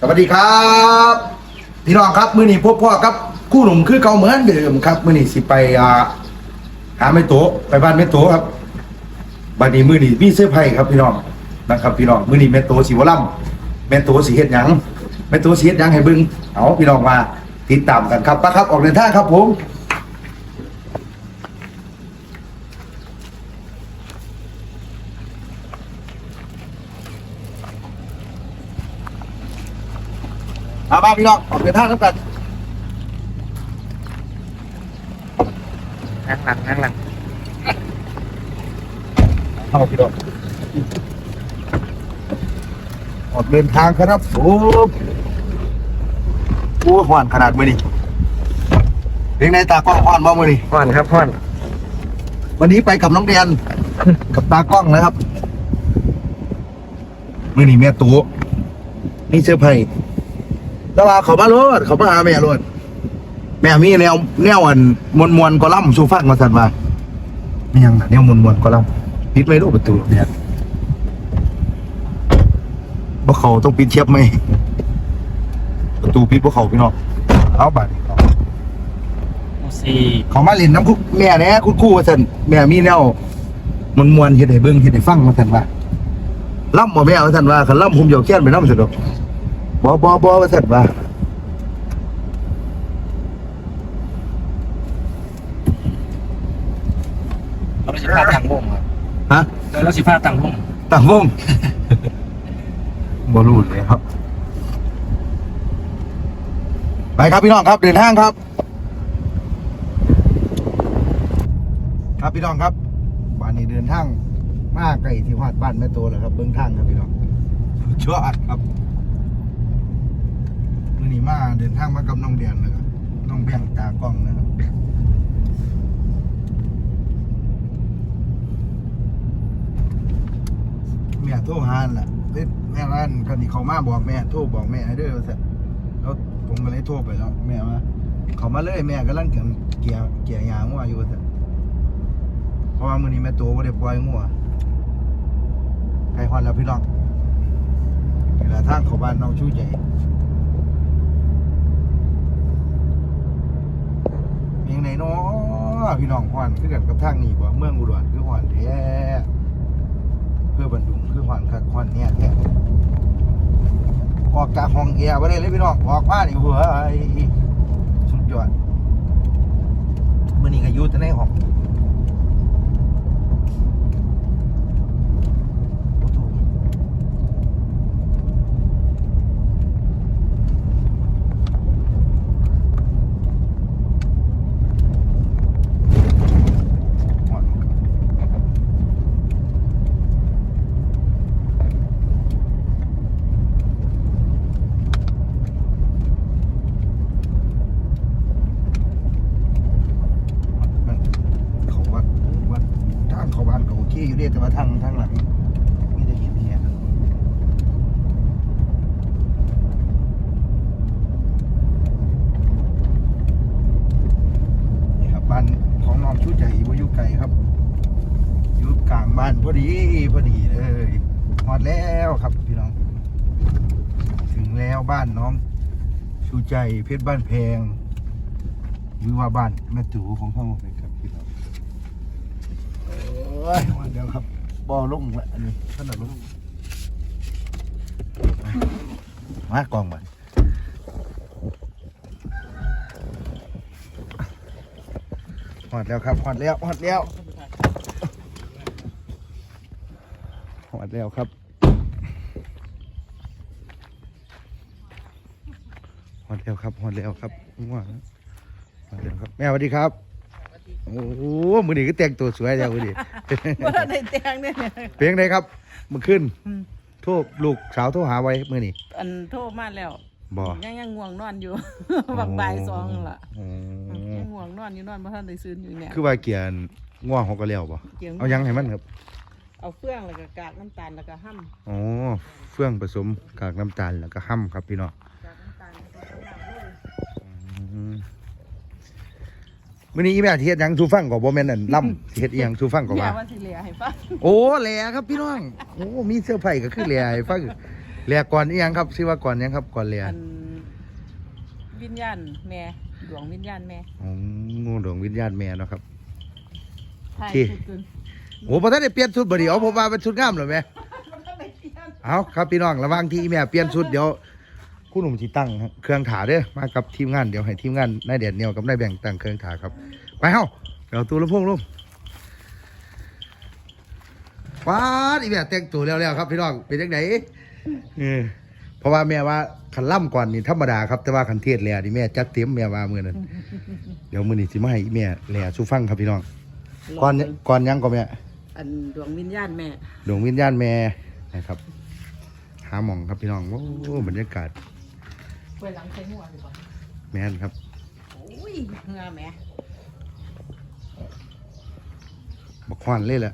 สวัสดีครับ พี่น้องครับมื้อนี้พบพ่อครับคู่หนุ่มคือเก่าเหมือนเดิมครับมื้อนี้สิไปอ่าหาแม่โตไปบ้านแม่โตครับบัดนี้มื้อนี้มีเสื้อไผ่ครับพี่น้องนะครับพี่น้องมื้อนี้แม่โตสิบ่ล่ำแม่โตสีเฮ็ดหยังแม่โตสีเฮ็ดหยังให้เบิ่งเอาพี่น้องมาติดตามกันครับปะครับออกเดินทางครับผม มาบ้าพี่น้องออกเดินทางครับกันข้างหลังข้างหลังเข้าพี่น้องออกเดินทางครับโอ้โหหวานขนาดมือนี่เพียงในตากล้องหวานบ่มือนี่พ่อนครับพ่อนวันนี้ไปกับน้องเดียนกับตากล้องนะครับมือนี่แม่ตัวนี่เสื้อร์ไผ่ แล้วว่าเขามาโลดเขามาหาแม่โลดแม่มีแนวแนวอันมวนมวนๆกอล่ำสูฟังมาสั่นมาไม่ยังน่ะแนวมวนมวนๆกอล่ำปิดไว้รูปประตูเนี่ยบ่เขาต้องปิดเชียบไหมประตูปิดบ่เขาพี่น้องเอาบัตรสี่เขามาเล่นน้ำคุแม่แหน่คุณครู่ว่าซั่นแม่มีแนวมวนมวนๆเฮ็ดให้เบิ่งเฮ็ดให้ฟังว่าซั่นว่าล่ำบ่แม่ว่าซั่นว่าคันล่ำผมเดี๋ยวแค้นไปนำซั่นดอก บ่บ่บ่ว่าซั่นว่าเราสิพาตังวงครับฮะเราสิพาตังวงต่างวงบ่รู้เลยครับ ไปครับพี่น้องครับเดินทางครับ ครับพี่น้องครับบ้านนี้เดินทางมาไกลที่ฮอดบ้านแม่โตแล้วครับ เบิ่งทางครับพี่น้องชั่วอัดครับมื่อ นี้มาเดินทางมากับน้องเดียนนะครับน้องแบงตากล้องนะครับแม่โทรหานั่ะแม่ร้านคันนี้เขามาบอกแม่โทรบอกแม่ให้เด้อว่าซั่นแล้วผมก็เลยโทรไปแล้ว แม่ว่าเขามาเลยแม่กำลังเกี่ยเกี่ยเกี่ยยางงัวอยู่ว่าซั่เพราะว่ามือนี้แม่โตบ่ได้ปล่อยงัวใกล้ฮอดแล้วพี่น้องนี่แหละทางเข้าบ้านน้องชูใหญ่เพี ยังไงนเนาะพี่น้องฮอนคือกันกับทางนี้บ่เมืองอุดรคือฮอนแท้เพื่อบันดุงคือหวนคักหวนเนี่ยเนี่ยออกจากห้องแอร์ไปเลยเลยพี่น้องออกมานี่เว้ยสุดยอดมื่อนี้ก็อยู่แต่ในห้องโอ้โหหวานมันเขาวัดวัดทาง เขาบ้านก็โอยู่เด้แต่ว่าทางทางหลังไม่ได้เห็นเนี่ยนี่ครับบ้านของน้องชุดใหญ่วายุไก่ครับอยู่กลางบ้านพอดีพอดีเลยหอดแล้วครับพี่น้อง ถึงแล้วบ้านน้องชูใจเพชรบ้านแพงหรือว่าบ้านแม่ตู่ของเขาเลยครับพี่น้องโอ้ยวันเดียวครับบอลงละอันนี้ขนาดลงมากองมันหอดแล้วครับหอดแล้วหอดแล้วหอดแล้วครับหอดแล้วครับหอดแล้วครับว่าหอดแล้วครับ แม่สวัสดีครับ โอ้โหมือนี้ก็แต่งตัวสวยแล้วมือนี้บ่ได้แต่งเนี่ยเพลงไหนครับเมื่อคืนอืมโทรลูกสาวโทรหาไว้มือนี้อันโทรมาแล้ว บ่ยังยังง่วงนอนอยู่ บักบ่ายสองล่ะอ๋อยังง่วงนอนอยู่นอนบ่ทันได้ซื้ออยู่เนี่ย คือว่าเกียร์ง่วงเขาก็แล้วบ่เกี่ยวเอายังให้มันครับเอาเฟื่องแล้วก็กากน้ำตาลแล้วก็ห้ำอ๋อเฟื่องผสมกากน้ำตาลแล้วก็ห้ำครับพี่น้อง กากน้ำตาลแล้วก็น้ำเลย อืม มื้อนี้อีแม่สิเฮ็ดหยังทูฟังก็บ่แม่นอันล่ำสิเฮ็ดอีหยังทูฟังก็แม่ว่าว่าสิเหลือให้ฟังโอ้แหล่ครับพี่น้อง โอ้มีเสื้อร์ไผ่ก็คือแหล่ให้ฟังเรียกก่อนอีหยังครับชื่อว่าก่อนหยังครับก่อนเรียอันวิญญาณแม่ดวงวิญญาณแม่อ๋องูดวงวิญญาณแม่เนาะครับถ่ายที่ชุดขึ้นโอ้พอท่านได้เปลี่ยนชุดบ่ดีเอาผมว่าเป็นชุดงามเหรอแม่มันก็ไม่เปลี่ยนเอาครับพี่น้องระหว่างที่แม่เปลี่ยนชุดเดี๋ยว คุณหนุ่มสิตั้งเครื่องถาเด้อมากับทีมงานเดี๋ยวให้ทีมงานนายเดียดเหนียวกับนายแบ่งตั้งเครื่องถาครับ ไปเฮ้าเดี๋ยวตู้ลำโพงลงว้าดอีแม่แต่งตัวแล้วๆครับพี่น้องเป็นยังไงเออเพราะว่าแม่ว่าขันล่ำก่อนนี่ธรรมดาครับแต่ว่าขันเทศแล้วนี่แม่จัดเต็มแม่ว่ามือนั้นเดี๋ยวมือนี้สิมาให้อีแม่แหล่สู้ฟังครับพี่น้องก่อนก่อนยังก่อนแม่อันดวงวิญญาณแม่ ดวงวิญญาณแม่นะครับหาหมองครับพี่น้องโอ้บรรยากาศ ไว้หลังใช้หัวดีกว่าแม่นครับโอ้ยเหงาแม่บักควันเลยแหละ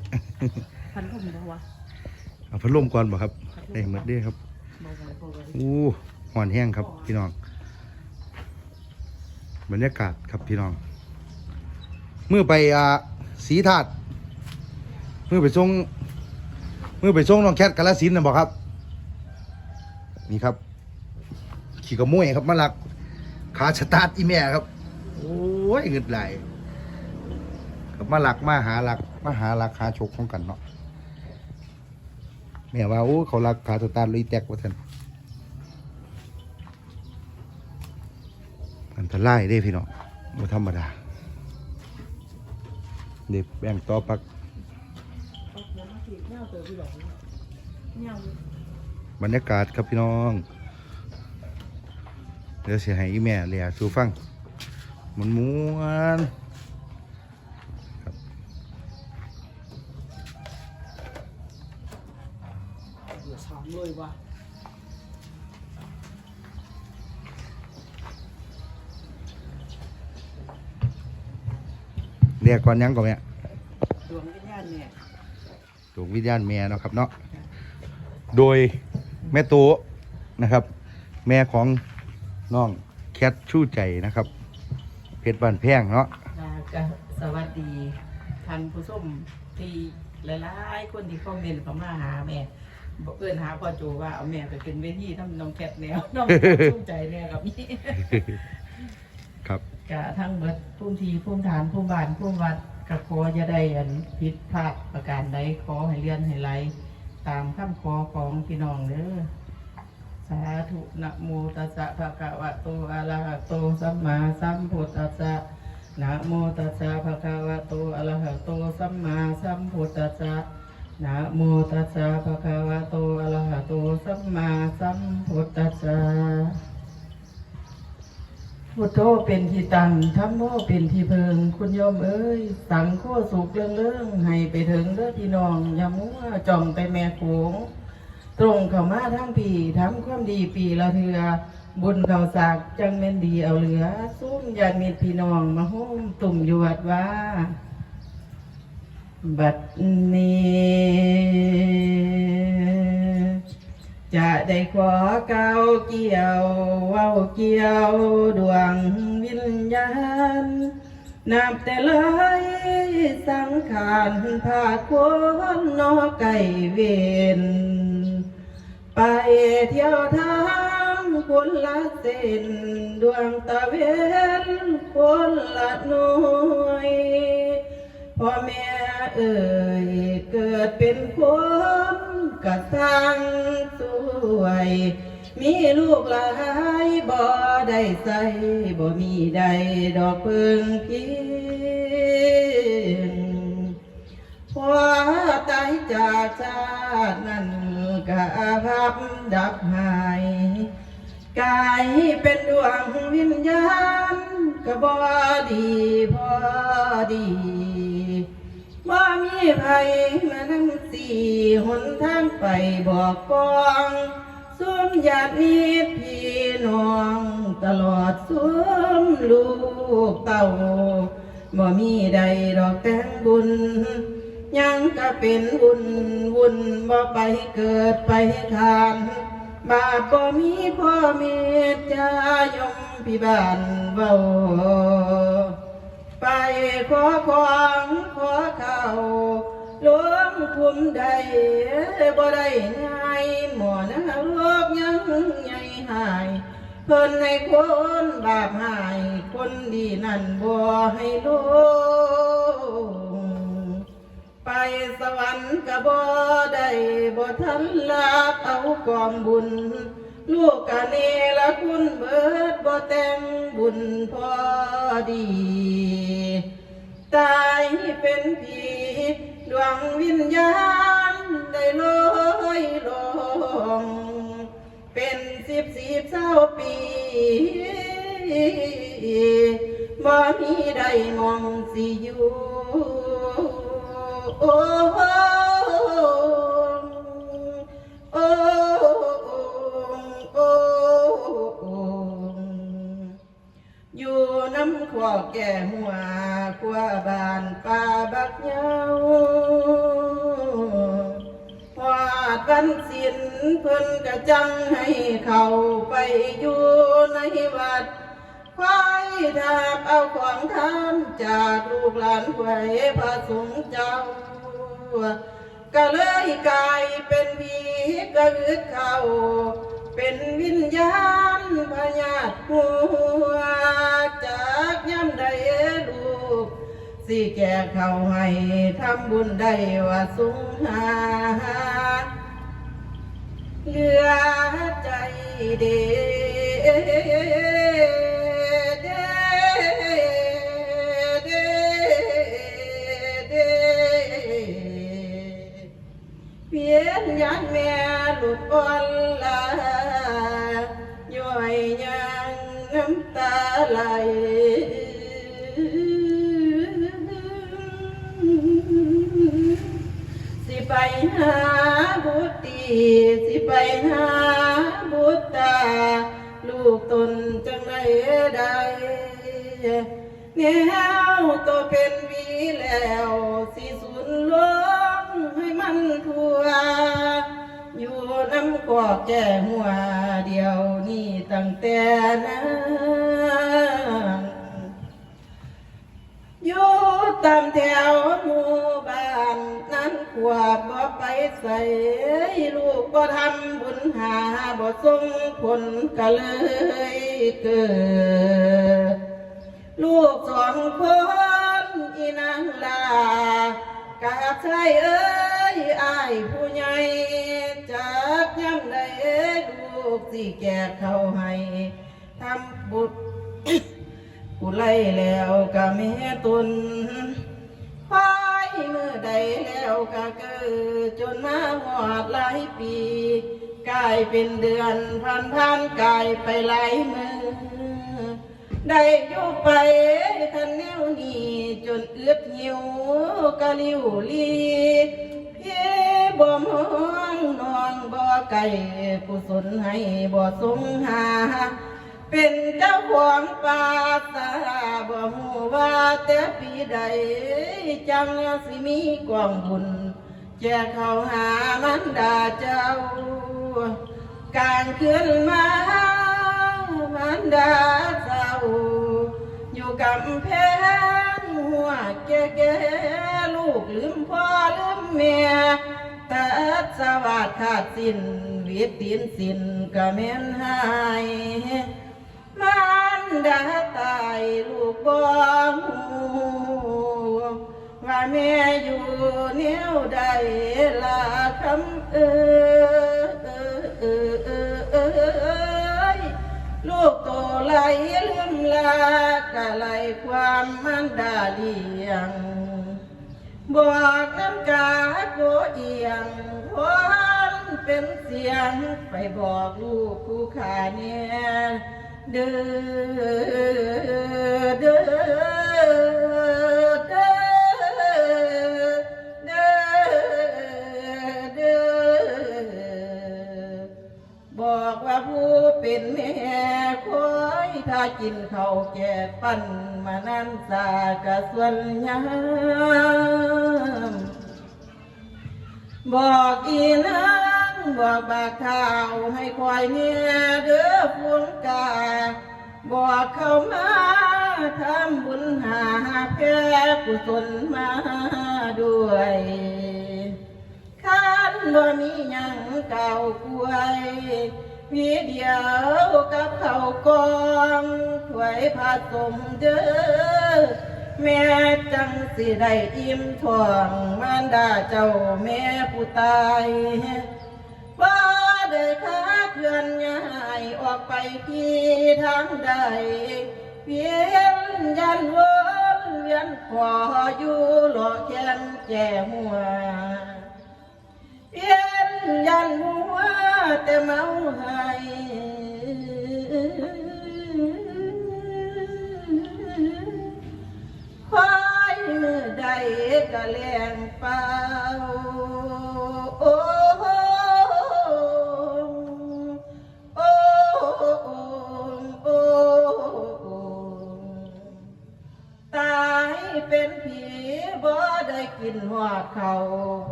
พันธุ์ผมบ่วะเอาพัดลมก่อนบ่ครับได้หมดเด้ครับบ่ไหวบ่ไหวอู้หอนแห้งครับพี่น้องบรรยากาศครับพี่น้องเมื่อไปอ่าสีถาดเมื่อไปส่งเมื่อไปส่งน้องแคทกาลสินธุ์นะบอกครับ นี่ครับ ขี่กระมวยครับมาหลักขาสตาร์ทอีแม่ครับ โอ้ยเงิดไหลายครับมาหลักมาหาหลักมาหาหลักหาชกของกันเนาะแม่ว่าโอ้เขาหลักขาสตาร์ทเลยแตกว่าท่านอันตรายเด้พี่น้องบ่ธรรมดาเด็กแบ่งต่อปักบรรยากาศครับพี่น้อง เดี๋ยวเสียให้อีแม่เลียสู่ฟังมันม้วนครับเดือดสองเลยว่ะเรียกก่อนหยังก่อนแม่ดวงวิญญาณแม่ดวงวิญญาณแม่เนาะครับเนาะโดยแม่ตัวนะครับ แม่ของ น้องแคทชู้ใจนะครับ เพชรบ้านแพงเนาะอ่าก็สวัสดีท่านผู้ชมที่หลายๆคนที่คอมเมนต์เข้ามาหาแม่บอกเอิ้นหาพ่อโจว่าเอาแม่ไปเป็นเวทีทำน้องแคทแนวน้องชุ่มใจแนวกับนี่ครับกะทั้งเบิดพุ่มทีพุ่มฐานพุ่มบานพุ่มวัดกะขอจะได้อันผิดพลาดประการใดขอให้เลื่อนให้ไหลตามคำขอของพี่น้องเด้อ สาธุนะโมตัสสะภะคะวะโตอะระหะโตสัมมาสัมพุทธัสสะนะโมตัสสะภะคะวะโตอะระหะโตสัมมาสัมพุทธัสสะนะโมตัสสะภะคะวะโตอะระหะโตสัมมาสัมพุทธัสสะพุทโธเป็นที่ตั้งธรรมโมเป็นที่เพิง คุณโยมเอ้ย สังโฆสุขเรื่องเรื่องให้ไปถึงเด้อพี่น้องอย่ามัวจองไปแม่โขง ตรงเข้ามาทั้งปีทำความดีปีละเทือบุญเขาสากจังแม่นดีเอาเหลือซุ้มญาติมิตรพี่น้องมาโฮมตุ่มอยู่วัดว่า บัดนี้ จะได้ขอเก้าวเกี่ยวเว้าเกี่ยวดวงวิญญาณนับแต่เลยสังขารผาดพ้นนอไก่เวน ไปเที่ยวทางคนละเส้นดวงตะเวนคนละหน่วยพ่อแม่เอ่ยเกิดเป็นคนกระสังสวย มีลูกหลายบ่ได้ใส่บ่มีใดดอกเพิ่งพี พอตายจจากชาตินั้นกะพับดับหายกายเป็นดวงวิญญาณก็บ่ดีพอดีว่ามีภัยมานั่งสี่หนทางไปบอกกองส้วมญาติพี่น้องตลอดส้มลูกเต่าบ่มีใดดอกแตงบุญ ยังก็เป็นบุญบุญบ่ไปเกิดไปทาน บาปบ่มีพ่อเมตจายมพิบาลเบาไปขอของขอเขาหลวงคุมใดบ่ได้ง่ายหมอนรกยังใหญ่หายเพิ่นให้คนบาปหาย คนดีนั่นบ่ให้โลงไป สวรรค์ก็บ่ได้บ่ทันลาบเอากองบุญ ลูกกะเนละคุณเบิดบ่แต่งบุญพอดี ตายเป็นผีดวงวิญญาณได้ลอยลง เป็นสิบสิบเศร้าปีบ่มีใดมองสิอยู่ อ้โอ้โอ้อยู่น้ำขวอกแก่หัวกว่าบานป่าบักเหยาวาดวันสินเพิ่นกระจังให้เขาไปอยู่ในวัด ควายดาบเอาของทานจากลูกหลานไว้พระสงฆ์เจ้า ก็เลยกลายเป็นผีกระอึดเขาเป็นวิญญาณพญาติหัวจากย่ำใดลูกสิแก่เขาให้ทำบุญได้ว่าสุงหาเหลือใจเด แนวตัวเป็นวีแล้วสิสุนลงให้มันทั่ว อยู่น้ำกอกแก่หัวเดียวนี่ตั้งแต่นั้นอยู่ตามแถวหมู่บ้านนั้นขวบบ่ไปใส่ลูกบ่ทำบุญหาบ่ส่งผลก็เลยเกิด ลูกสองคนอีนางลากาใช่เอ้ยอายผู้ใหญ่จากย้ำใดลูกสิแก่เขาให้ทำบุญผู้ไล่แล้วก็แม่ตุนควายมือใดแล้วก็เกิดจนมาหอดหลายปี กลายเป็นเดือนผ่านผ่านกลายไปหลายมือ ได้อยู่ไปคันแนวนี้จนเอือดหิวกะลิวลีพี่บ่มองนอนบ่ไก่กุศลให้บ่สงหา เป็นเจ้าของป่าสาบ่ฮู้ว่าแต่ปีใด จังสิมีกองบุญแจกเขาหามันดาเจ้า การขึ้นมามันดา แก่แก่ลูกลืมพ่อลืมแม่แต่สวัสดขาดสิ้นวิตตินสิ้นก็แม่นหายมันดาตายลูกบ่ฮู้ว่าแม่อยู่แนวใดละคำเอ้ยลู กโตไหลลืมลากะไหลความมันดาเลียง บอกน้ำกาโกเอียงพรเป็นเสียงไปบอกลูกผู้ขาเนี่ยเด้อเด้อเด้อเด้อเด้อบอกว่าผู้เป็นแม่ากินข้าวแก่ปั้นมานั่นสากะส่วนยามบอกอีนางบอกบากข่าวให้คอยเนี่ยเด้อพวงกา บอกเข้ามาทำบุญหาแก่กุศลมาด้วยข้านบ่มียังเก่ากวย วีเดียวกับเขากองถวยผาสมเด้อแม่จังสิได้อิ่มท้องมารดาเจ้าแม่ผู้ตายว่าได้ค้าเคลื่อนย้ายออกไปที่ทางใดเพียงยันวนเวียนขออยู่หล่อแค้นแก่หัวเพียน ยันหัวแต่เมาให้ควายมือใดก็แลงเป่า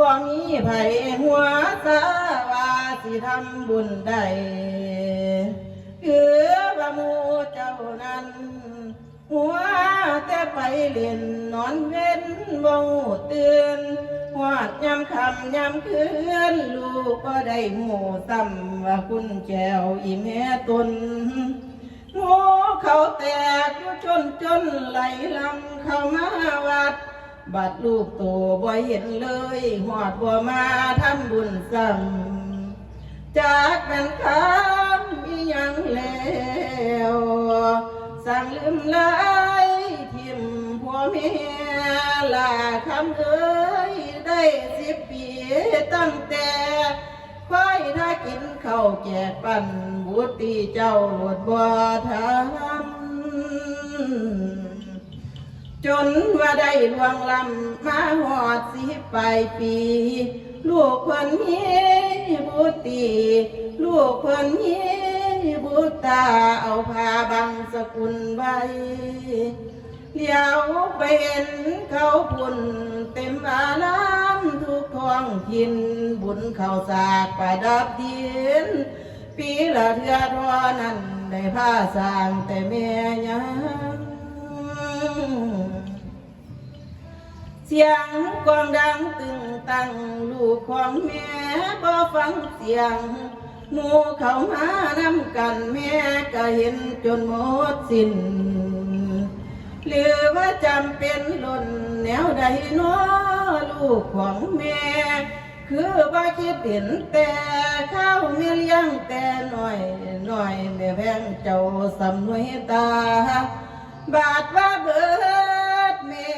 บ่มีไผหัวสาว่าสิทำบุญได้คือว่าหมูเจ้านั้น หัวแต่ไปเล่นนอนเว้นบ่หูตื่นหอดยำคำยำคืน ลูกก็ได้หูซ้ำว่าคุณแจวอีแม่ตนงูเขาแตกอยู่จนจนไหลลำเข้ามาวัด บัดลูกโตบ่เห็นเลยหอดบ่มาทำบุญซ้ำจากเป็นคำอียังแล้วสั่งลืมไลายทิมพ่อแม่ลาคำเอ้ยได้สิบปีตั้งแต่ควายถ้ากินข้าวแจกปั่นบุตรีเจ้าหลดบ่ทำ จนว่าได้ลวงลำมาหอดสิไปลายปี ลูกคนนี้บุตรีลูกคนนี้บุตาเอาผ้าบังสกุลไว้เลี้ยวไปเห็นเขาพุ่นเต็มอารามทุกท้องถิ่นบุญเขาสากประดับดินปีละเทือทอนั้นได้ผ้าสางแต่แม่ยัง เสียงกวางดังตึงตังลูกของแม่บ่ฟังเสียงหมูเขามานำกันแม่ก็เห็นจนหมดสิ้นหรือว่าจำเป็นหล่นแนวใดน้อลูกของแม่ คือว่าคิดเห็นแต่ข้าวเมียเลี้ยงแต่หน่อยหน่อยแม่แพงเจ้าสำนวยตา บาดว่าเบิดแม่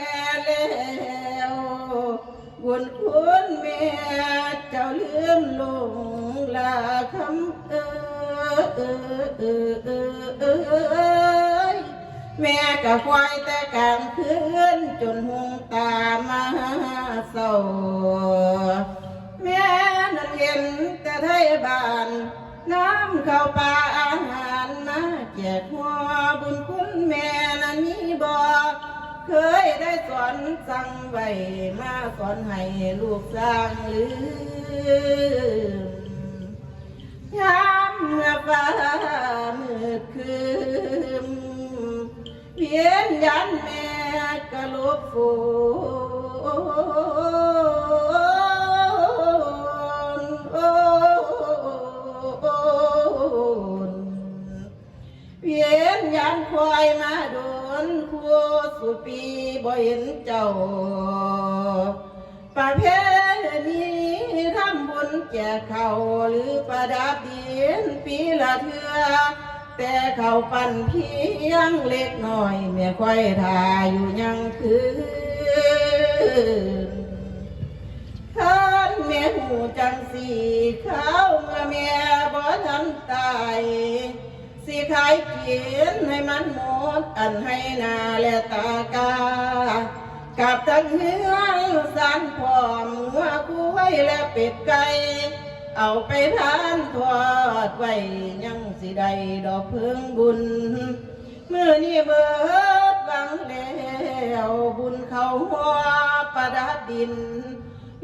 แล้วบุญคุณแม่เจ้าลืมลงลาคำเออเออเออเออเออเอยแม่ก็ควายแต่กลางคืนจนหงตามาเศร้าแม่นั้นเห็นแต่ไทยบ้านน้ำเข้าปลาอาหารมาแจกหัวบุญคุณแม่ บอกเคยได้สอนสั่งไว้มาสอนให้ลูกสร้างลืมยามเมื่อฟ้ามืดคืนเพียนยันแม่กะลบฟูน นเพียงเล็กน้อยแม่ค่อยทาอยู่ยังคืนท่านแม่หูจังสีข้าวเมื่อแม่บ่ทันตายสิขายเกียนให้มันหมดอันให้นาและตากากับทั้งเนื้อสารพร้อมหัวกุ้ยและเป็ดไก่ เอาไปทานทอดไว้ยังสิได้ดอกเพิ่งบุญมื่อนี้เบิดหวังแล้วบุญเขาหัวประดับดิน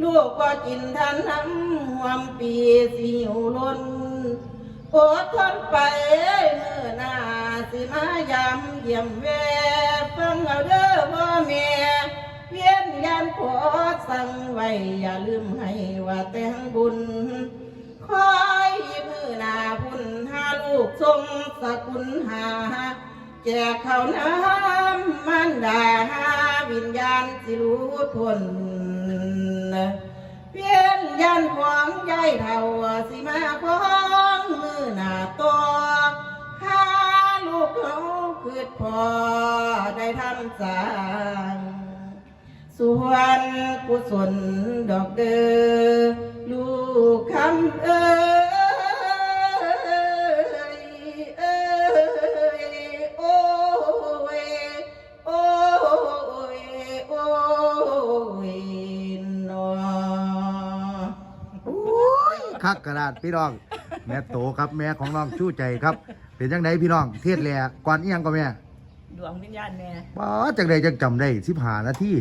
ลูกก็กินทันน้ำหวมปีสิหิวล้นอดทนไปเมื่อหน้าสิมายามเยี่ยมแวฟังเอาเด้อพ่อแม่ เวียนยันขอสั่งไว้อย่าลืมให้ว่าแต่งบุญ คอยมือหนาพุ่นหาลูกทรงสกุลหา แจกข้าวน้ำมันดาหาวิญญาณสิรู้พ้นเวียนยันของยายเท่าสิมาของมือหนาตัวหาลูกเขาคืดพอได้ทำสาง ส่วนกุศลดอกเดือลูกคำเอ้ยเอ้ยโอ้ยโอ้ยโอ้ยนอคักกระดาษพี่น้อง แม่โตครับแม่ของน้องชู้ใจครับ เป็นจังไดพี่น้องเทศแหล่ก่อนอียังก็แม่ ดวงวิญญาณแม่ป้าจังไดจังจำได้สิบหานาที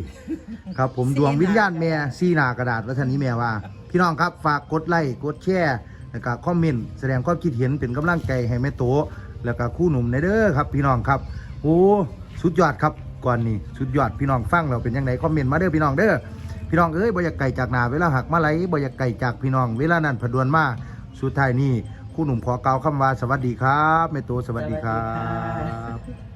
ครับผมดวงวิญญาณแม่ซีหนากระดาษวัฒนนี้แม่ว่า พี่น้องครับฝากกดไลค์กดแชร์แล้วก็คอมเมนต์แสดงความคิดเห็นเป็นกำลังใจให้แม่โตแล้วก็คู่หนุ่มในเด้อครับ พี่น้องครับโอ้สุดยอดครับก่อนนี้สุดยอดพี่น้องฟังเราเป็นยังไงคอมเมนต์มาเด้อพี่น้องเด้อพี่น้องเอ้ยบ่อยากไก่จากหนาเวลาหักมาไหลบ่อยากไก่จากพี่น้องเวลานั้นผดวนมาสุดท้ายนี้คู่หนุ่มขอกล่าวคำว่าสวัสดีครับแม่โตสวัสดีครับ